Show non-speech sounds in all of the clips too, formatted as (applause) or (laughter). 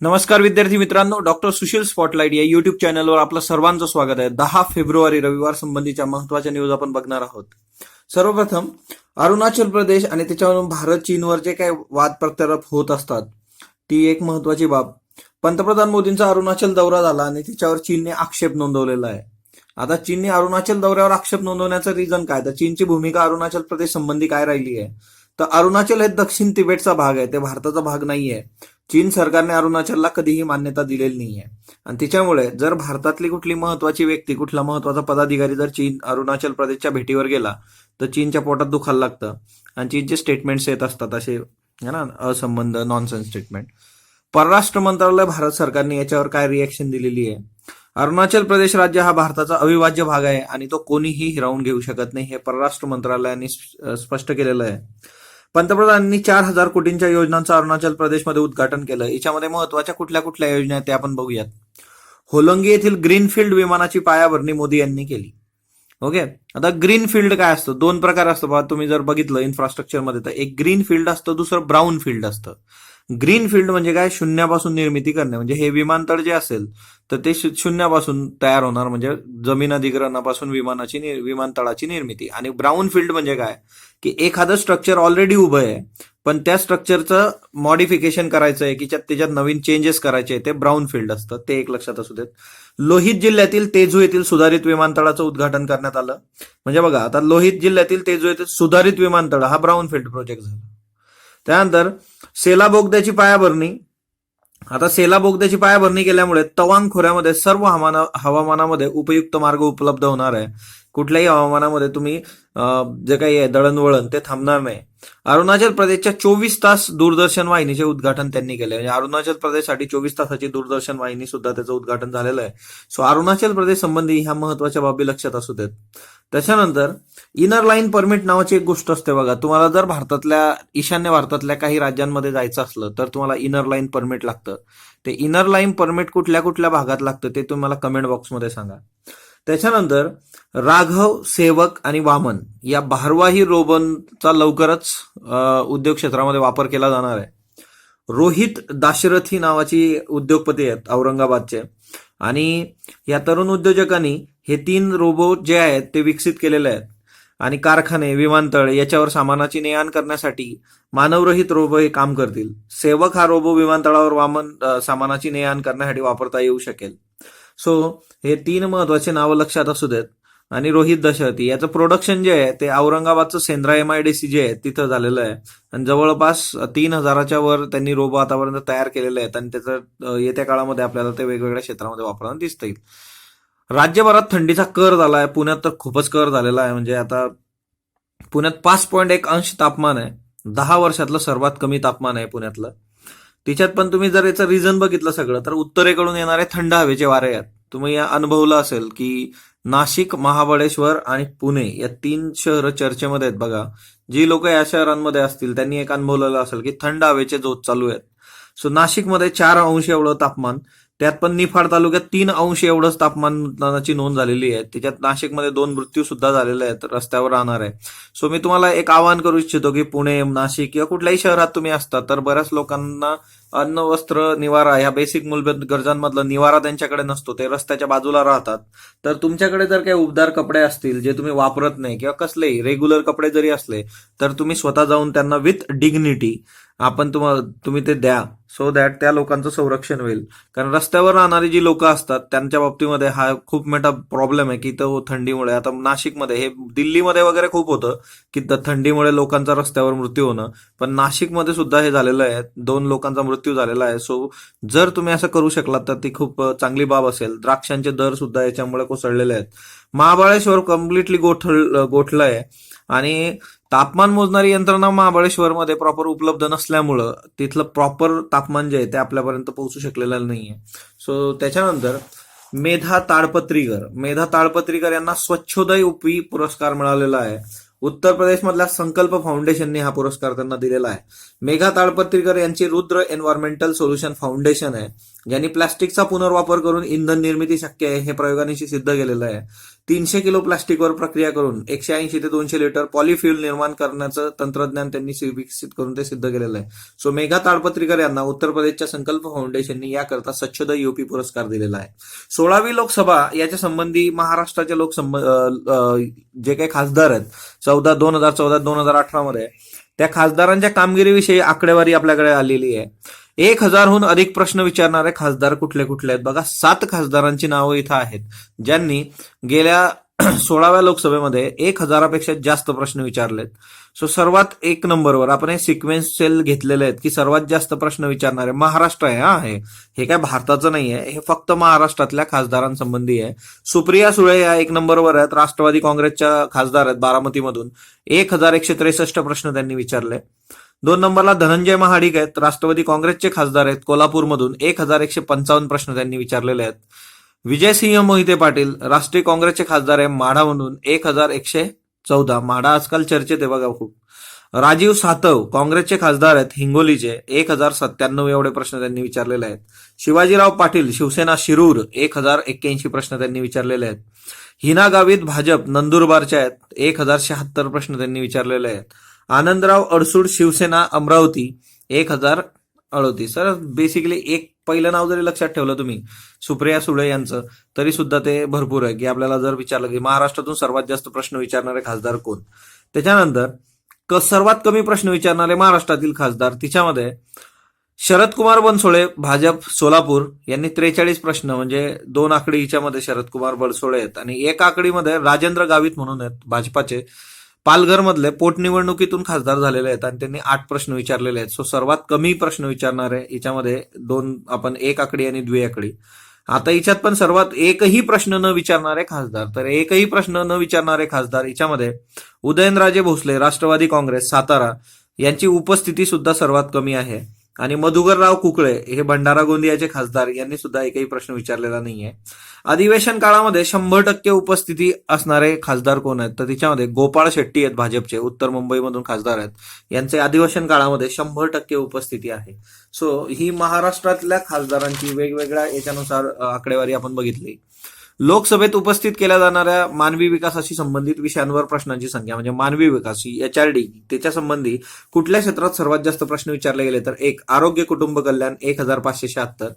नमस्कार विद्यार्थी मित्रांनो डॉक्टर सुशील स्पॉटलाईट या युट्यूब चॅनलवर आपलं सर्वांचं स्वागत आहे. दहा फेब्रुवारी रविवार संबंधीच्या महत्त्वाच्या न्यूज आपण बघणार आहोत. सर्वप्रथम अरुणाचल प्रदेश आणि त्याच्यावरून भारत चीनवर जे काही वाद प्रत्यारोप होत असतात ती एक महत्वाची बाब. पंतप्रधान मोदींचा अरुणाचल दौरा झाला आणि त्याच्यावर चीनने आक्षेप नोंदवलेला आहे. आता चीनने अरुणाचल दौऱ्यावर आक्षेप नोंदवण्याचं रिझन काय? तर चीनची भूमिका अरुणाचल प्रदेश संबंधी काय राहिली आहे? तर अरुणाचल हे दक्षिण तिबेटचा भाग आहे. ते भारताचा भाग नाहीये. चीन सरकारने अरुणाचलला कधीही मान्यता दिलेली नाहीये. आणि त्याच्यामुळे जर भारतातली कुठली महत्वाची व्यक्ती कुठला महत्त्वाचा पदाधिकारी जर चीन अरुणाचल प्रदेशच्या भेटीवर गेला तर चीनच्या पोटात दुखायला लागतं. आणि चीनचे स्टेटमेंट्स येत असतात असे है ना असंबंध नॉनसेन्स स्टेटमेंट परराष्ट्र मंत्रालय भारत सरकारने याच्यावर काय रिॲक्शन दिलेली आहे? अरुणाचल प्रदेश राज्य हा भारताचा अविभाज्य भाग आहे आणि तो कोणीही हिरावून घेऊ शकत नाही हे परराष्ट्र मंत्रालयाने स्पष्ट केलेलं आहे. पंतप्रधानांनी चार हजार कोटींच्या योजनांचं अरुणाचल प्रदेशमध्ये उद्घाटन केलं. याच्यामध्ये महत्त्वाच्या कुठल्या कुठल्या योजना आहेत ते आपण बघूयात. होलंगी येथील ग्रीनफील्ड विमानाची पायाभरणी मोदी यांनी केली. ओके? आता ग्रीन फील्ड काय असतं? दोन प्रकार असतो तुम्ही जर बघितलं इन्फ्रास्ट्रक्चरमध्ये तर एक ग्रीन फील्ड असतं दुसरं ब्राऊन फील्ड असतं. ग्रीन फील्ड म्हणजे काय? शून्यापासून निर्मिती करणे. म्हणजे हे विमानतळ जे असेल तर ते शून्यापासून तयार होणार. म्हणजे जमीन अधिग्रहणापासून विमानाची विमानतळाची निर्मिती. आणि ब्राऊन फील्ड म्हणजे काय? की एखादं स्ट्रक्चर ऑलरेडी उभं आहे पण त्या स्ट्रक्चरचं मॉडिफिकेशन करायचं आहे की त्याच्यात नवीन चेंजेस करायचे आहे ते ब्राऊन फील्ड असतं. ते एक लक्षात असू देत. लोहित जिल्ह्यातील तेजू येथील सुधारित विमानतळाचं उद्घाटन करण्यात आलं. म्हणजे बघा आता लोहित जिल्ह्यातील तेजू येथील सुधारित विमानतळ हा ब्राऊन फील्ड प्रोजेक्ट झाला. त्यानंतर सेला बोगद्याची पायाभरणी. आता सेला बोगद्याची पायाभरणी केल्यामुळे तवांग खोऱ्यामध्ये सर्व हवामाना हवामानामध्ये उपयुक्त मार्ग उपलब्ध होणार आहे. कुठल्याही हवामानामध्ये तुम्ही जे काही आहे दळणवळण ते थांबणार नाही. अरुणाचल प्रदेशच्या चोवीस तास दूरदर्शन वाहिनीचे उद्घाटन त्यांनी केले. म्हणजे अरुणाचल प्रदेशसाठी चोवीस तासाची दूरदर्शन वाहिनी सुद्धा त्याचं उद्घाटन झालेलं आहे. सो अरुणाचल प्रदेश संबंधी ह्या महत्त्वाच्या बाबी लक्षात असू देत. त्याच्यानंतर इनर लाईन परमिट नावाची एक गोष्ट असते बघा. तुम्हाला जर भारतातल्या ईशान्य भारतातल्या काही राज्यांमध्ये जायचं असलं तर तुम्हाला इनर लाईन परमिट लागतं. ते इनर लाईन परमिट कुठल्या कुठल्या भागात लागतं ते तुम्हाला कमेंट बॉक्समध्ये सांगा. त्याच्यानंतर राघव सेवक आणि वामन या भारवाही रोबनचा लवकरच उद्योग क्षेत्रामध्ये वापर केला जाणार आहे. रोहित दाशरथी नावाची उद्योगपती आहेत औरंगाबादचे. आणि या तरुण उद्योजकांनी हे तीन रोबो जे आहेत ते विकसित केलेले आहेत. आणि कारखाने विमानतळ याच्यावर सामानाची ने आण करण्यासाठी मानवरहित रोबो हे काम करतील. सेवक हा रोबो विमानतळावर वामन सामानाची ने आण करण्यासाठी वापरता येऊ शकेल. सो हे तीन महत्त्वाचे नावं लक्षात असू देत. आणि रोहित दशरथी याचं प्रोडक्शन जे आहे ते औरंगाबादचं Shendra M I D C जे आहे तिथं झालेलं आहे. आणि जवळपास तीन हजाराच्या वर त्यांनी रोबो आतापर्यंत तयार केलेले आहेत. आणि त्याचं येत्या काळामध्ये आपल्याला ते वेगवेगळ्या क्षेत्रामध्ये वापरताना दिसता येईल राज्यभरात थंडीचा कर झाला आहे पुण्यात तर खूपच कर झालेला आहे. म्हणजे आता पुण्यात पाच पॉईंट एक अंश तापमान आहे. दहा वर्षातलं सर्वात कमी तापमान आहे पुण्यातलं. तिच्यात पण तुम्ही जर याचं रिझन बघितलं सगळं तर उत्तरेकडून येणारे थंड हवेचे वारे आहेत. तुम्ही या अनुभवलं असेल की नाशिक महाबळेश्वर आणि पुणे या तीन शहरं चर्चेमध्ये आहेत बघा. जी लोक या शहरांमध्ये असतील त्यांनी एक अनुभवलेलं असेल की थंड हवेचे जोत चालू आहेत. सो नाशिकमध्ये चार अंश एवढं तापमान त्यात पण निफाड तालुक्यात तीन अंश एवढंच तापमानाची नोंद झालेली आहे. त्याच्यात नाशिकमध्ये दोन मृत्यू सुद्धा झालेले आहेत. रस्त्यावर राहणार आहे. सो मी तुम्हाला एक आवाहन करू इच्छितो की पुणे नाशिक किंवा कुठल्याही शहरात तुम्ही असता तर बऱ्याच लोकांना अन्न वस्त्र निवारा ह्या बेसिक मूलभूत गरजांमधला निवारा त्यांच्याकडे नसतो. ते रस्त्याच्या बाजूला राहतात. तर तुमच्याकडे जर काही उबदार कपडे असतील जे तुम्ही वापरत नाही किंवा कसलेही रेग्युलर कपडे जरी असले तर तुम्ही स्वतः जाऊन त्यांना विथ डिग्निटी आपण तुम तुम्ही ते द्या. सो दॅट त्या लोकांचं संरक्षण होईल. कारण रस्त्यावर राहणारी जी लोक असतात त्यांच्या बाबतीमध्ये हा खूप मोठा प्रॉब्लेम आहे की तो हो थंडीमुळे. आता नाशिकमध्ये हे दिल्लीमध्ये वगैरे खूप होतं की थंडीमुळे लोकांचा रस्त्यावर मृत्यू होणं. पण नाशिकमध्ये सुद्धा हे झालेलं आहे. दोन लोकांचा मृत्यू झालेला आहे. सो जर तुम्ही असं करू शकलात तर ती खूप चांगली बाब असेल. द्राक्षांचे दर सुद्धा याच्यामुळे कोसळलेले आहेत. महाबळेश्वर कम्प्लिटली गोठल गोठलं आहे आणि तापमान मोजणारी यंत्रणा महाबळेश्वरमध्ये प्रॉपर उपलब्ध नसल्यामुळं तिथलं प्रॉपर तापमान जे आहे ते आपल्यापर्यंत पोहोचू शकलेलं नाहीये. सो त्याच्यानंतर मेधा ताडपत्रीकर. मेधा ताडपत्रीकर यांना स्वच्छोदय उपी पुरस्कार मिळालेला आहे. उत्तर प्रदेशमधल्या संकल्प फाउंडेशनने हा पुरस्कार त्यांना दिलेला आहे. मेघा ताडपत्रीकर यांची रुद्र एन्व्हायरमेंटल सोल्युशन फाउंडेशन आहे. ज्यांनी प्लास्टिकचा पुनर्वापर करून इंधन निर्मिती शक्य आहे हे प्रयोगांशी सिद्ध केलेलं आहे. तीनशे किलो प्लास्टिकवर प्रक्रिया करून एकशे ऐंशी ते दोनशे लिटर पॉलिफ्युल निर्माण करण्याचं तंत्रज्ञान त्यांनी विकसित करून ते सिद्ध केलेलं आहे. सो मेघा ताडपत्रीकर यांना उत्तर प्रदेशच्या संकल्प फाउंडेशननी याकरता स्वच्छद युपी पुरस्कार दिलेला आहे. सोळावी लोकसभा याच्या संबंधी महाराष्ट्राच्या लोकसंब जे काही खासदार आहेत चौदा दोन हजार चौदा दोन हजार अठरा मध्ये त्या खासदारांच्या कामगिरीविषयी आकडेवारी आपल्याकडे आलेली आहे. एक हजारहून अधिक प्रश्न विचारणारे खासदार कुठले कुठले आहेत? बघा सात खासदारांची नावं इथं आहेत ज्यांनी गेल्या (clears throat) सोळाव्या लोकसभेमध्ये एक हजारापेक्षा जास्त प्रश्न विचारलेत. सो सर्वात एक नंबरवर आपण हे सिक्वेन्स सेल घेतलेले आहेत की सर्वात जास्त प्रश्न विचारणारे महाराष्ट्र आहे हा आहे. हे काय भारताचं नाही आहे हे फक्त महाराष्ट्रातल्या खासदारांसंबंधी आहे. सुप्रिया सुळे या एक नंबरवर आहेत राष्ट्रवादी काँग्रेसच्या खासदार आहेत बारामतीमधून. एक हजार एकशे त्रेसष्ट प्रश्न त्यांनी विचारले. दोन नंबरला धनंजय महाडिक आहेत राष्ट्रवादी काँग्रेसचे खासदार आहेत कोल्हापूरमधून एक हजार एकशे पंचावन्न प्रश्न त्यांनी विचारलेले आहेत. विजयसिंह मोहिते पाटील राष्ट्रीय काँग्रेसचे खासदार आहे माढामधून एक हजार एकशे चौदा. माढा आजकाल चर्चेत आहे बघा खूप. राजीव सातव काँग्रेसचे खासदार आहेत हिंगोलीचे. एक हजार सत्त्याण्णव एवढे प्रश्न त्यांनी विचारलेले आहेत. शिवाजीराव पाटील शिवसेना शिरूर एक हजार एक्क्याऐंशी प्रश्न त्यांनी विचारलेले आहेत. हिना गावित भाजप नंदुरबारच्या आहेत एक हजार शहात्तर प्रश्न त्यांनी विचारलेले आहेत. आनंदराव अडसूड शिवसेना अमरावती एक हजार अडोतीस. सर बेसिकली एक पहिलं नाव जरी लक्षात ठेवलं तुम्ही सुप्रिया सुळे यांचं तरी सुद्धा ते भरपूर आहे. की आपल्याला जर विचारलं की महाराष्ट्रातून सर्वात जास्त प्रश्न विचारणारे खासदार कोण? त्याच्यानंतर क सर्वात कमी प्रश्न विचारणारे महाराष्ट्रातील खासदार तिच्यामध्ये शरद कुमार बनसोळे भाजप सोलापूर यांनी त्रेचाळीस प्रश्न म्हणजे दोन आकडी हिच्यामध्ये शरद कुमार बनसोळे आहेत. आणि एक आकडीमध्ये राजेंद्र गावित म्हणून आहेत भाजपाचे. पालघर मधले पोटनिवडणुकीतून खासदार झालेले आहेत आणि त्यांनी आठ प्रश्न विचारलेले आहेत. सो सर्वात कमी प्रश्न विचारणारे याच्यामध्ये दोन आपण एक आकडी आणि द्वे आकडी. आता याच्यात पण सर्वात एकही प्रश्न न विचारणारे खासदार. तर एकही प्रश्न न विचारणारे खासदार याच्यामध्ये उदयनराजे भोसले राष्ट्रवादी काँग्रेस सातारा यांची उपस्थिती सुद्धा सर्वात कमी आहे. आणि मधुकरराव कुकळे हे भंडारा गोंदियाचे खासदार यांनी सुद्धा एकही प्रश्न विचारलेला नाहीये. अधिवेशन काळामध्ये शंभर टक्के उपस्थिती असणारे खासदार कोण आहेत? तर तिच्यामध्ये गोपाळ शेट्टी आहेत भाजपचे उत्तर मुंबईमधून खासदार आहेत. यांचे अधिवेशन काळामध्ये शंभर टक्के उपस्थिती आहे. सो ही महाराष्ट्रातल्या खासदारांची वेगवेगळ्या याच्यानुसार आकडेवारी आपण बघितली. लोकसभेत उपस्थित केल्या जाणाऱ्या मानवी विकासाशी संबंधित विषयांवर प्रश्नांची संख्या म्हणजे मानवी विकास एच आर डी त्याच्या संबंधी कुठल्या क्षेत्रात सर्वात जास्त प्रश्न विचारले गेले तर एक आरोग्य कुटुंब कल्याण एक हजार पाचशे शहात्तर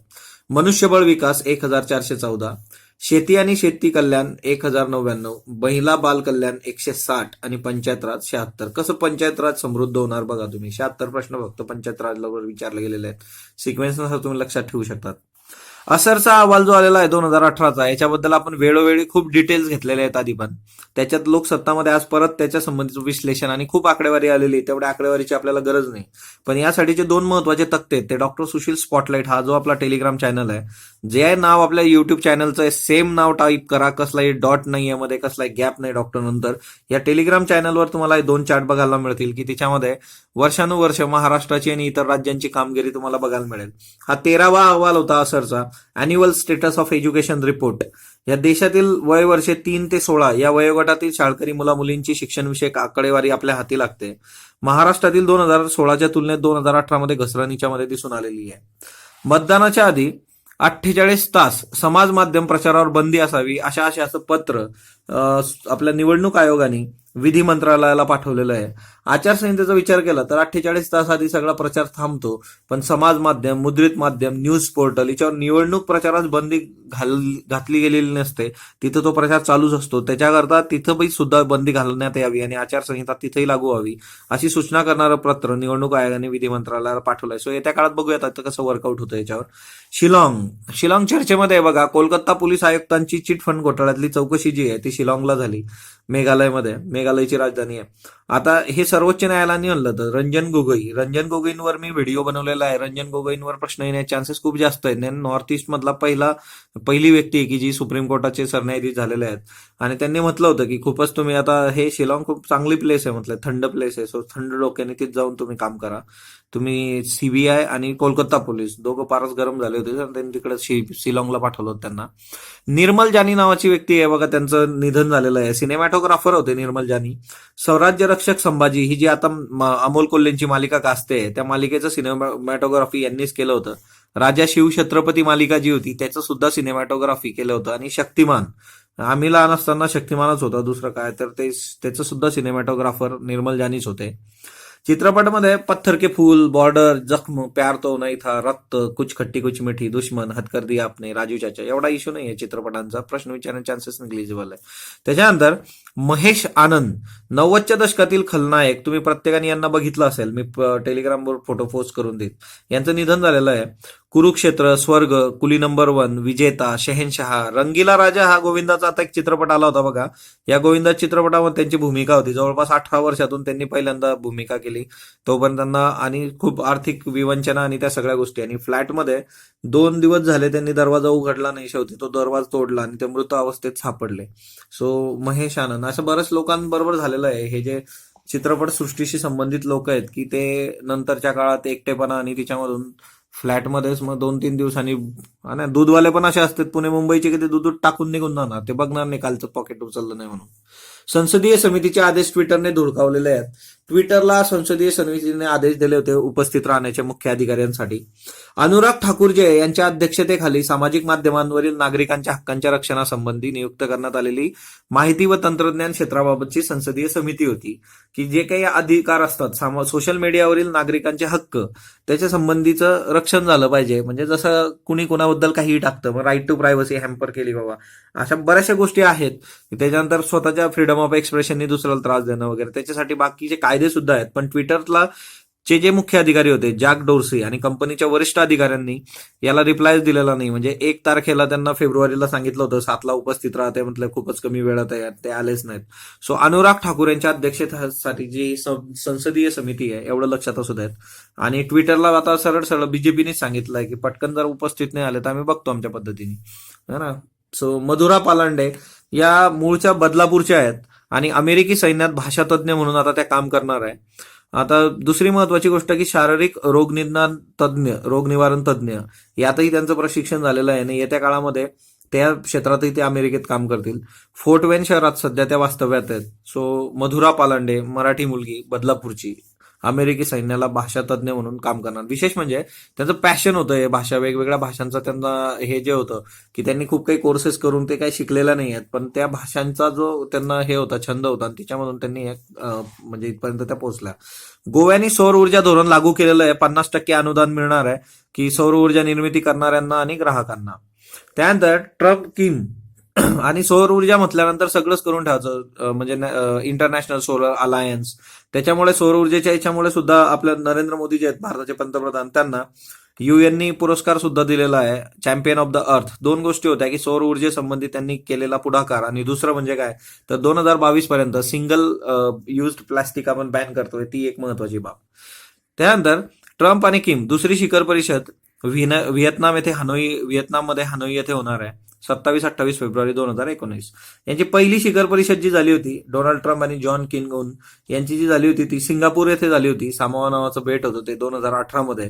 मनुष्यबळ विकास एक हजार चारशे चौदा शेती आणि शेती कल्याण एक हजार नव्याण्णव महिला बाल कल्याण एकशे साठ आणि पंचायत राज शहात्तर. कसं पंचायत राज समृद्ध होणार बघा तुम्ही? शहात्तर प्रश्न फक्त पंचायत राजला विचारले गेलेले आहेत. सिक्वेन्सनुसार तुम्ही लक्षात ठेवू शकतात. असरचा अहवाल जो आलेला आहे दोन हजार अठराचा याच्याबद्दल आपण वेळोवेळी खूप डिटेल्स घेतलेले आहेत आधी पण. त्याच्यात लोकसत्तामध्ये आज परत त्याच्या संबंधीचं विश्लेषण आणि खूप आकडेवारी आलेली आहे तेवढ्या आकडेवारीची आपल्याला गरज नाही. पण यासाठीचे दोन महत्त्वाचे तक्ते आहेत ते डॉक्टर सुशील स्पॉटलाईट हा जो आपला टेलिग्राम चॅनल आहे जे नाव आपल्या युट्यूब चॅनलचं आहे सेम नाव टाईप करा. कसलाही डॉट नाही मध्ये कसलाही गॅप नाही डॉक्टर नंतर. या टेलिग्राम चॅनलवर तुम्हाला दोन चार्ट बघायला मिळतील की तिच्यामध्ये वर्षानुवर्ष महाराष्ट्राची आणि इतर राज्यांची कामगिरी तुम्हाला बघायला मिळेल. हा तेरावा अहवाल होता असरचा. Annual status of education report या देशातील वय वर्षे तीन ते सोळा या वयोगटातील शाळकरी मुला मुलींची शिक्षणविषयक आकडेवारी आपल्या हाती लागते. महाराष्ट्रातील दोन हजार सोळाच्या तुलनेत दोन हजार अठरा मध्ये घसरणीच्या मध्ये दिसून आलेली आहे. मतदानाच्या आधी अठ्ठेचाळीस तास समाज माध्यम प्रचारावर बंदी असावी अशा अशा असं पत्र आपल्या निवडणूक आयोगाने विधी मंत्रालयाला पाठवलेलं आहे. आचारसंहितेचा विचार केला तर अठ्ठेचाळीस तास आधी सगळा प्रचार थांबतो पण समाज माध्यम मुद्रित माध्यम न्यूज पोर्टल याच्यावर निवडणूक प्रचारात बंदी घाल घातली गेलेली नसते. तिथं तो प्रचार चालूच असतो. त्याच्याकरता तिथं पण सुद्धा बंदी घालण्यात यावी आणि आचारसंहिता तिथेही लागू व्हावी अशी सूचना करणारं पत्र निवडणूक आयोगाने विधी मंत्रालयाला पाठवलंय. सो येत्या काळात बघूयात आता कसं वर्कआउट होतं याच्यावर. शिलाँग शिलाँग चर्चेमध्ये आहे बघा कोलकाता पोलीस आयुक्तांची चिटफंड घोटाळ्यातली चौकशी जी आहे ती शिलाँगला झाली. मेघालयमध्ये मेघालयची राजधानी आहे. आता हे सर्वोच्च न्यायालयाने आणलं तर रंजन गोगोई रंजन गोगोईंवर मी व्हिडिओ बनवलेला आहे. रंजन गोगोईंवर प्रश्न येण्याचे चान्सेस खूप जास्त आहेत. नॉर्थ ईस्ट मधला पहिला पहिली व्यक्ती आहे की जी सुप्रीम कोर्टाचे सरन्यायाधीश झालेले आहेत. आणि त्यांनी म्हटलं होतं की खूपच तुम्ही आता हे शिलाँग खूप चांगली प्लेस आहे म्हटलं. थंड प्लेस आहे. सो थंड डोक्याने तिथे जाऊन तुम्ही काम करा. तुम्ही सीबीआय आणि कोलकाता पोलीस दोघं फारच गरम झाले होते. त्यांनी तिकडे शिलाँगला पाठवलं होतं त्यांना. निर्मल जानी नावाची व्यक्ती आहे. बघा त्यांचं निधन झालेलं आहे. सिनेमॅटोग्राफर होते निर्मल जानी. स्वराज्य रक्षक संभाजी ही जी आता अमोल कोल्हेंची मालिका गाजते त्या मालिकेचं सिनेमॅटोग्राफी यांनीच केलं होतं. राजा शिव छत्रपती मालिका जी होती त्याचं सुद्धा सिनेमॅटोग्राफी केलं होतं. आणि शक्तिमान आम्ही लहान असताना शक्तिमानच होता दुसरं काय तर ते त्याचं सुद्धा सिनेमॅटोग्राफर निर्मल जानीच होते. चित्रपटामध्ये पत्थर के फूल बॉर्डर जख्म प्यार तो नाही था रक्त कुछ खट्टी कुछ मिठी दुश्मन हद दिया आपने राजू चाचा एवढा इश्यू नाही आहे चित्रपटांचा. प्रश्न विचारण्याचे चान्सेस निग्लिजिबल आहे. त्याच्यानंतर महेश आनंद नव्वदच्या दशकातील खलनायक तुम्ही प्रत्येकाने यांना बघितलं असेल मी टेलिग्रामवर फोटो पोस्ट करून देत यांचं निधन झालेलं आहे. कुरुक्षेत्र स्वर्ग कुली नंबर वन विजेता शहेनशहा रंगीला राजा हा गोविंदाचा आता एक चित्रपट आला होता बघा. या गोविंदा चित्रपटामध्ये त्यांची भूमिका होती. जवळपास अठरा वर्षातून त्यांनी पहिल्यांदा भूमिका केली. तोपर्यंत त्यांना आणि खूप आर्थिक विवंचना आणि त्या सगळ्या गोष्टी. आणि फ्लॅटमध्ये दोन दिवस झाले त्यांनी दरवाजा उघडला नाही शेवटी. तो दरवाजा तोडला आणि ते मृत अवस्थेत सापडले. सो महेश आनंद असं बऱ्याच लोकांबरोबर झालेलं आहे. हे जे चित्रपट सृष्टीशी संबंधित लोक आहेत की ते नंतरच्या काळात एकटेपणा आणि तिच्यामधून फ्लॅटमध्येच मग दोन तीन दिवसांनी आणि दूधवाले पण असे असतात पुणे मुंबईचे की ते दूध टाकून निघून जाणार ते बघणार नाही कालचं पॉकेट उचललं नाही म्हणून. संसदीय समितीचे आदेश ट्विटरने धुडकावलेले आहेत. ट्विटरला संसदीय समितीने आदेश दिले होते उपस्थित राहण्याच्या मुख्य अधिकाऱ्यांसाठी. अनुराग ठाकूरजे यांच्या अध्यक्षतेखाली सामाजिक माध्यमांवरील नागरिकांच्या हक्कांच्या रक्षणासंबंधी नियुक्त करण्यात आलेली माहिती व तंत्रज्ञान क्षेत्राबाबतची संसदीय समिती होती की जे काही अधिकार असतात सोशल मीडियावरील नागरिकांचे हक्क त्याच्या संबंधीचं रक्षण झालं पाहिजे. म्हणजे जसं कुणी कुणाबद्दल काहीही टाकतं मग राईट टू प्रायव्हसी हॅम्पर केली बाबा. अशा बऱ्याचशा गोष्टी आहेत. त्याच्यानंतर स्वतःच्या फ्रीडम ऑफ एक्सप्रेशननी दुसऱ्याला त्रास देणं वगैरे त्याच्यासाठी बाकीचे कायदे सुद्धा आहेत. पण ट्विटरला चे जे मुख्य अधिकारी होते जॅक डोर्सी आणि कंपनीच्या वरिष्ठ अधिकाऱ्यांनी याला रिप्लाय दिलेला नाही. म्हणजे एक तारखेला त्यांना फेब्रुवारीला सांगितलं होतं सातला उपस्थित राहते म्हटलं खूपच कमी वेळात आहे ते आलेच नाहीत. सो अनुराग ठाकूर यांच्या अध्यक्षतेसाठी जी संसदीय समिती आहे एवढं लक्षात असू देत. आणि ट्विटरला आता सरळ सरळ बीजेपीने सांगितलंय की पटकन जर उपस्थित नाही आले तर आम्ही बघतो आमच्या पद्धतीने. है ना? सो मधुरा पालांडे या मूळच्या बदलापूरच्या आहेत. आणि अमेरिकी सैन्यात भाषा तज्ज्ञ म्हणून आता त्या काम करणार आहे. आता दुसरी महत्वाची गोष्ट की शारीरिक रोगनिदान तज्ज्ञ रोगनिवारण तज्ञ तज्ज्ञ यातही त्यांचं प्रशिक्षण झालेलं आहे आणि येत्या काळामध्ये त्या क्षेत्रातही ते अमेरिकेत काम करतील. फोर्ट वेन शहरात सध्या त्या वास्तव्यात आहेत. सो मधुरा पालांडे मराठी मुलगी बदलापूरची. अमेरिकी सैन्याला भाषातज्ञ म्हणून काम करणार. विशेष म्हणजे त्यांचं पॅशन होतं हे भाषा वेगवेगळ्या भाषांचं त्यांना हे जे होतं की त्यांनी खूप काही कोर्सेस करून ते काही शिकलेलं नाही आहेत. पण त्या भाषांचा जो त्यांना हे होता छंद होता आणि तिच्यामधून त्यांनी म्हणजे इथपर्यंत त्या पोहोचल्या. गोव्याने सौर ऊर्जा धोरण लागू केलेलं आहे. पन्नास टक्के अनुदान मिळणार आहे की सौर ऊर्जा निर्मिती करणाऱ्यांना आणि ग्राहकांना. त्यानंतर ट्रम्प किम (clears throat) आणि सौर ऊर्जा म्हटल्यानंतर सगळंच करून ठेवायचं. म्हणजे इंटरनॅशनल सोलर अलायन्स त्याच्यामुळे सौर ऊर्जेच्या याच्यामुळे सुद्धा आपल्या नरेंद्र मोदी जे आहेत भारताचे पंतप्रधान त्यांना युएननी पुरस्कार सुद्धा दिलेला आहे. चॅम्पियन ऑफ द अर्थ दोन गोष्टी होत्या की सौर ऊर्जेसंबंधी त्यांनी केलेला पुढाकार. आणि दुसरं म्हणजे काय? तर दोन हजार बावीस पर्यंत सिंगल युज प्लास्टिक आपण बॅन करतोय. ती एक महत्वाची बाब. त्यानंतर ट्रम्प आणि किम दुसरी शिखर परिषद व्हिन व्हिएतनाम येथे हनोई व्हिएतनाममध्ये हनोई येथे होणार आहे. सत्तावीस अठ्ठावीस फेब्रुवारी दोन हजार एकोणीस. यांची पहिली शिखर परिषद जी झाली होती डोनाल्ड ट्रम्प आणि जॉन किनगोन यांची जी झाली होती ती सिंगापूर येथे झाली होती. सामोवा नावाचं भेट होतं ते दोन हजार अठरा मध्ये.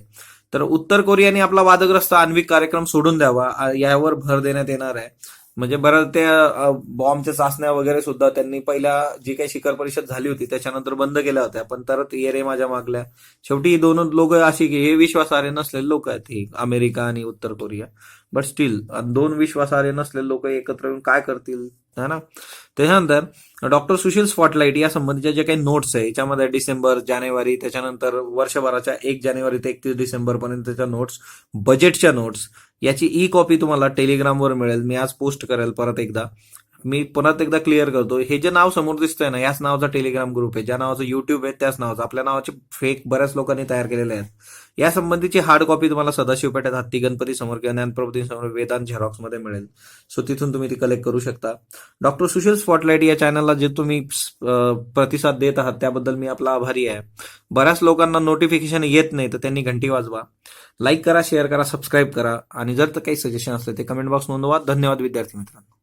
तर उत्तर कोरियाने आपला वादग्रस्त आण्विक कार्यक्रम सोडून द्यावा यावर भर देण्यात येणार आहे. म्हणजे बरं त्या बॉम्बच्या चाचण्या वगैरे सुद्धा त्यांनी पहिल्या जी काही शिखर परिषद झाली होती त्याच्यानंतर बंद केल्या होत्या. पण तरत ये रे माझ्या मागल्या. शेवटी दोन लोक अशी की हे विश्वासार्ह नसलेले लोक आहेत ही अमेरिका आणि उत्तर कोरिया. बट स्टील दोन विश्वासार्ह नसलेले लोक एकत्र येऊन काय करतील? है ना? त्याच्यानंतर डॉक्टर सुशील स्पॉटलाईट या संबंधीच्या जे काही नोट्स आहे याच्यामध्ये डिसेंबर जानेवारी त्याच्यानंतर वर्षभराच्या एक जानेवारी ते एकतीस डिसेंबर पर्यंतच्या नोट्स बजेटच्या नोट्स याची ई कॉपी तुम्हाला टेलिग्रामवर मिळेल. मी आज पोस्ट करेल परत एकदा. मी परत एकदा क्लिअर करतो हे जे नाव समोर दिसतंय ना याच नावाचा टेलिग्राम ग्रुप आहे ज्या नावाचं युट्यूब आहे त्याच नावाचं. आपल्या नावाचे फेक बऱ्याच लोकांनी तयार केलेले आहेत. या संबंधीची हार्ड कॉपी तुम्हाला सदाशिव पेठेत हत्ती गणपती समोर किंवा ज्ञानप्रबोधी समोर वेदांत झेरॉक्समध्ये मिळेल. सो तिथून तुम्ही ती कलेक्ट करू शकता. डॉक्टर सुशील स्पॉटलाईट या चॅनलला जे तुम्ही प्रतिसाद देत आहात त्याबद्दल मी आपला आभारी आहे. बऱ्याच लोकांना नोटिफिकेशन येत नाही तर त्यांनी घंटी वाजवा. लाईक करा शेअर करा सबस्क्राईब करा. आणि जर तर काही सजेशन असले ते कमेंट बॉक्स नोंदवा. धन्यवाद विद्यार्थी मित्रांनो.